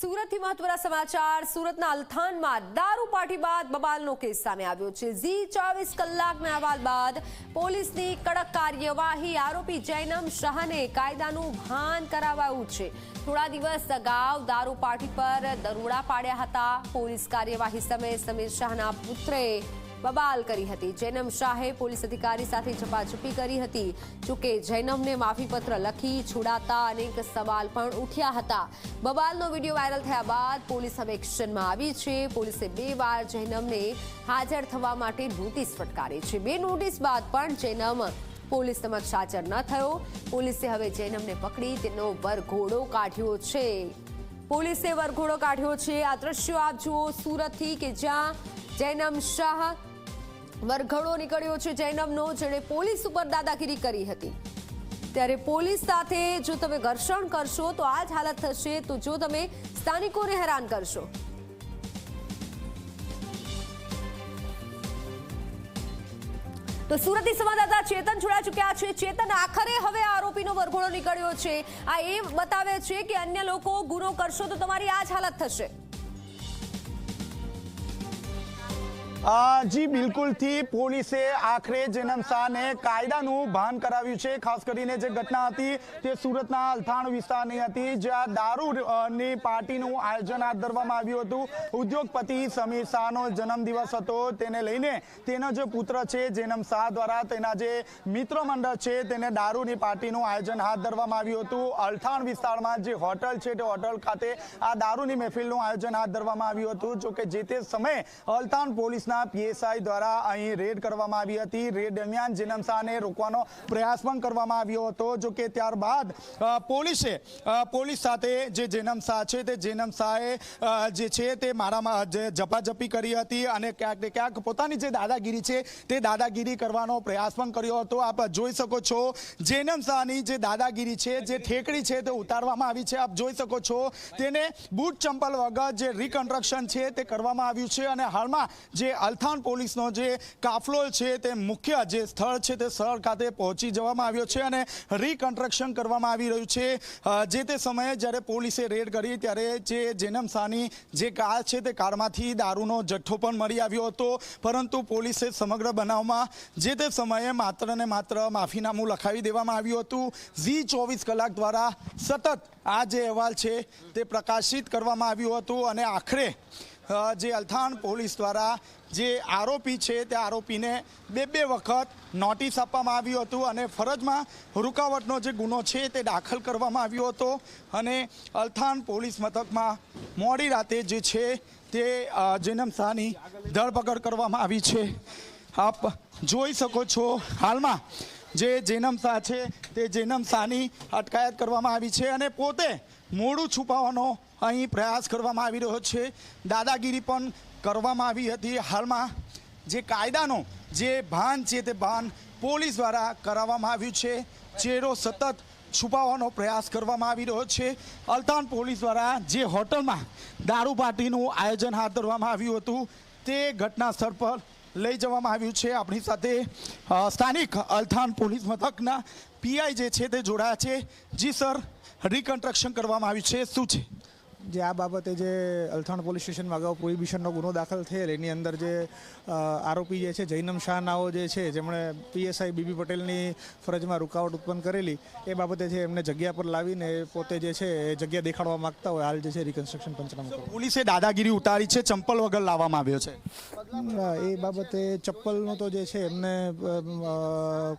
સુરતથી મહત્વના સમાચાર. સુરતના અલથાનમાં દારૂ પાર્ટી બાદ બબાલનો કેસ સામે આવ્યો છે. ઝી ચોવીસ કલાકના અહેવાલ બાદ પોલીસની કડક કાર્યવાહી. આરોપી જૈનમ શાહને કાયદાનું ભાન કરાવાયું છે. થોડા દિવસ અગાઉ દારૂ પાર્ટી પર દરોડા પાડ્યા હતા. પોલીસ કાર્યવાહી સમયે સમીર શાહના પુત્રે બબાલ કરી હતી. જૈનમ શાહે પોલીસ અધિકારી સાથે ઝપાઝપી કરી હતી. જોકે જૈનમને માફીપત્ર લખી છોડાતા અનેક સવાલ પણ ઉઠ્યા હતા. બબાલનો વીડિયો વાયરલ થયા બાદ પોલીસ હવે એક્શનમાં આવી છે. પોલીસે બે વાર જૈનમને હાજર થવા માટે નોટિસ ફટકારી છે. બે નોટિસ બાદ પણ જૈનમ પોલીસ સમક્ષ હાજર ન થયો. પોલીસે હવે જૈનમને પકડી તેનો વરઘોડો કાઢ્યો છે. પોલીસે વરઘોડો કાઢ્યો છે. આ દ્રશ્યો આપ જુઓ સુરતથી કે જ્યાં જૈનમ શાહ વરઘોડો નીકળ્યો છે જૈનમનો જેણે પોલીસ ઉપર દાદાગીરી કરી હતી. ત્યારે પોલીસ સાથે જો તમે ઘર્ષણ કરશો તો આ જ હાલત થશે. તો જો તમે સ્થાનિકોને હેરાન કરશો. તો સુરતી સંવાદદાતા ચેતન જોડા ચુક્યા છે. ચેતન, આખરે હવે આરોપીનો વરઘોડો નીકળ્યો છે. આ એ બતાવે છે કે અન્ય લોકો ગુનો કરશો તો તમારી આ જ હાલત થશે. જી, બિલકુલથી પોલીસે આખરે જનમ શાહને કાયદાનું ભાન કરાવ્યું છે. ખાસ કરીને જે ઘટના હતી તે સુરતના અલથાણ વિસ્તારની હતી, જ્યાં દારૂની પાર્ટીનું આયોજન હાથ ધરવામાં આવ્યું હતું. ઉદ્યોગપતિ સમીર શાહનો જન્મદિવસ હતો. તેને લઈને તેનો જે પુત્ર છે, જેનમ શાહ દ્વારા તેના જે મિત્ર મંડળ છે, તેને દારૂની પાર્ટીનું આયોજન હાથ ધરવામાં આવ્યું હતું. અલથાણ વિસ્તારમાં જે હોટલ છે, તે હોટલ ખાતે આ દારૂની મહેફિલનું આયોજન હાથ ધરવામાં આવ્યું હતું. જો કે જે તે સમયે અલથાણ પોલીસના પીએસઆઈ દ્વારા અહીં રેડ કરવામાં આવી હતી. રેડ દરમિયાન જેનમ શાહને રોકવાનો પ્રયાસ પણ કરવામાં આવ્યો હતો, જો કે ત્યારબાદ પોલીસે પોલીસ સાથે જે જેનમ શાહ છે તે જેનમ શાહે જે છે તે મારામાં ઝપાઝપી કરી હતી અને ક્યાંક ને ક્યાંક પોતાની જે દાદાગીરી છે તે દાદાગીરી કરવાનો પ્રયાસ પણ કર્યો હતો. આપ જોઈ શકો છો જેનમ શાહની જે દાદાગીરી છે, જે ઠેકડી છે તે ઉતારવામાં આવી છે. આપ જોઈ શકો છો, તેને બૂટ ચંપલ વગર જે રિકન્સ્ટ્રક્શન છે તે કરવામાં આવ્યું છે અને હાલમાં જે અલથાણ પોલીસનો જે કાફલો છે તે મુખ્ય જે સ્થળ છે તે સ્થળ ખાતે પહોંચી જવામાં આવ્યો છે અને રીકન્સ્ટ્રક્શન કરવામાં આવી રહ્યું છે. જે તે સમયે જ્યારે પોલીસે રેડ કરી ત્યારે જે જેનમ સાની જે કાર છે તે કારમાંથી દારૂનો જથ્થો પણ મળી આવ્યો હતો. પરંતુ પોલીસે સમગ્ર બનાવમાં જે તે સમયે માત્ર ને માત્ર માફીનામું લખાવી દેવામાં આવ્યું હતું. ઝી ચોવીસ કલાક દ્વારા સતત આ જે અહેવાલ છે તે પ્રકાશિત કરવામાં આવ્યું હતું અને આખરે જે અલથાણ પોલીસ દ્વારા જે આરોપી છે, તે આરોપીને બે બે વખત નોટિસ આપવામાં આવ્યું હતું અને ફરજમાં રૂકાવટનો જે ગુનો છે, તે દાખલ કરવામાં આવ્યો હતો અને અલથાણ પોલીસ મથકમાં મોડી રાતે જે છે, તે જેનમ શાહની ધરપકડ કરવામાં આવી છે. આપ જોઈ શકો છો હાલમાં જે જેનમ શાહ છે, તે જેનમ શાહની અટકાયત કરવામાં આવી છે અને પોતે મોડું છુપાવવાનો અહીં પ્રયાસ કરવામાં આવી રહ્યો છે. દાદાગીરી પણ કરવામાં આવી હતી. હાલમાં જે કાયદાનો જે ભાન છે તે ભાન પોલીસ દ્વારા કરાવવામાં આવ્યું છે. ચહેરો સતત છુપાવવાનો પ્રયાસ કરવામાં આવી રહ્યો છે. અલતાન પોલીસ દ્વારા જે હોટલમાં દારૂ પાર્ટીનું આયોજન હાથ ધરવામાં આવ્યું હતું, તે ઘટના સ્થળ પર લઈ જવામાં આવ્યું છે. આપણી સાથે સ્થાનિક અલથાન પોલીસ મથકના પીઆઈ જે છે તે જોડાયા છે. જી, સર. રિકન્સ્ટ્રક્શન કરવામાં આવ્યું છે. શું છે? જે આ બાબતે જે અલથાણ પોલીસ સ્ટેશનમાં અગાઉ પ્રોહિબિશનનો ગુનો દાખલ થયેલ એની અંદર જે આરોપી જે છે જૈનમ શાહ નાઓ જે છે જેમણે પીએસઆઈ બીબી પટેલની ફરજમાં રૂકાવટ ઉત્પન્ન કરેલી એ બાબતે છે એમને જગ્યા પર લાવીને પોતે જે છે એ જગ્યા દેખાડવા માંગતા હોય હાલ જે છે રિકન્સ્ટ્રક્શન પંચનામું પોલીસે દાદાગીરી ઉતારી છે ચંપલ વગર લાવવામાં આવ્યો છે? એ બાબતે ચપ્પલનો તો જે છે એમને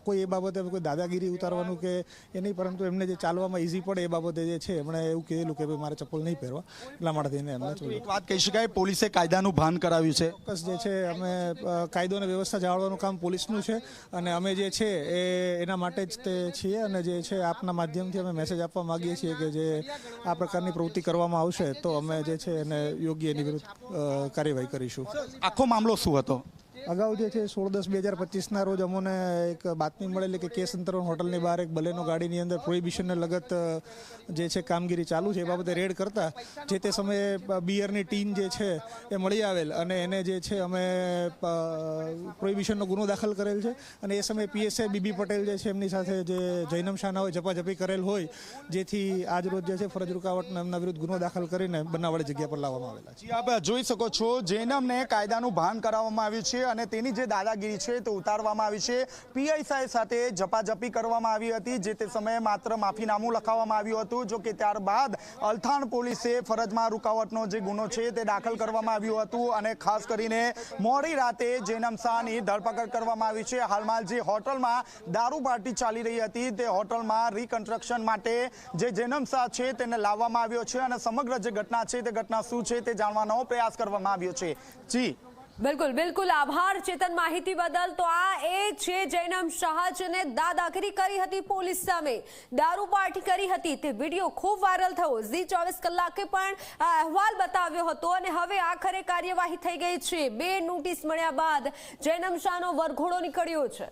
કોઈ એ બાબતે કોઈ દાદાગીરી ઉતારવાનું કે એ નહીં પરંતુ એમને જે ચાલવામાં ઇઝી પડે એ બાબતે જે છે એમણે એવું કહેલું કે ભાઈ મારે ચપ્પલ નહીં પહેરવા એટલા માટે થઈને એમને એક વાત કહી શકાય પોલીસે કાયદાનું ભાન કરાવ્યું છે. ચોક્કસ જે છે અમે કાયદો અને વ્યવસ્થા જાળવવાનું કામ પોલીસનું છે અને અમે જે છે એ એના માટે જ તે છીએ અને જે છે આપના માધ્યમથી અમે મેસેજ આપવા માંગીએ છીએ કે જે આ પ્રકારની પ્રવૃત્તિ કરવામાં આવશે તો અમે જે છે એને યોગ્ય એની વિરુદ્ધ કાર્યવાહી કરીશું. આખો મામલો શું હતો? અગાઉ જે છે સોળ દસ બે હજાર પચીસના રોજ અમોને એક બાતમી મળેલી કે કેસ અંતરણ હોટલની બહાર એક બલેનો ગાડીની અંદર પ્રોહિબિશનને લગત જે છે કામગીરી ચાલુ છે એ બાબતે રેડ કરતા જે તે સમયે બિયરની ટીન જે છે એ મળી આવેલ અને એને જે છે અમે પ્રોહિબિશનનો ગુનો દાખલ કરેલ છે અને એ સમયે પીએસઆઈ બીબી પટેલ જે છે એમની સાથે જે જૈનમ શાહના હોય ઝપાઝપી કરેલ હોય જેથી આજ રોજ જે છે ફરજ રૂકાવટના એમના વિરુદ્ધ ગુનો દાખલ કરીને બનાવવાળી જગ્યા પર લાવવામાં આવેલા છે. આપ જોઈ શકો છો જૈનમને કાયદાનું ભાન કરાવવામાં આવ્યું છે. અને તેની જે દાદાગીરી છે તે ઉતારવામાં આવી છે. પીઆઈસાઈ સાથે ઝપાઝપી કરવામાં આવી હતી, જે તે સમયે માત્ર માફીનામું લખાવવામાં આવ્યું હતું, જો કે ત્યારબાદ અલથાણ પોલીસે ફરજમાં રૂકાવટનો જે ગુનો છે તે દાખલ કરવામાં આવ્યું હતું અને ખાસ કરીને મોડી રાતે જૈનમ શાહની ધરપકડ કરવામાં આવી છે. હાલમાં જે હોટલમાં દારૂ પાર્ટી ચાલી રહી હતી, તે હોટલમાં રિકન્સ્ટ્રક્શન માટે જે જૈનમ શાહ છે તેને લાવવામાં આવ્યો છે અને સમગ્ર જે ઘટના છે તે ઘટના શું છે તે જાણવાનો પ્રયાસ કરવામાં આવ્યો છે. જી. બિલકુલ બિલકુલ. આભાર ચેતન માહિતી બદલ. તો આ એ છે જૈનમ શાહ જેને દાદાગીરી કરી હતી પોલીસ સામે. દારૂ પાર્ટી કરી હતી. તે વીડિયો ખૂબ વાયરલ થયો. ઝી ચોવીસ કલાકે પણ અહેવાલ બતાવ્યો હતો અને હવે આખરે કાર્યવાહી થઈ ગઈ છે. બે નોટિસ મળ્યા બાદ જૈનમ શાહનો વરઘોડો નીકળ્યો છે.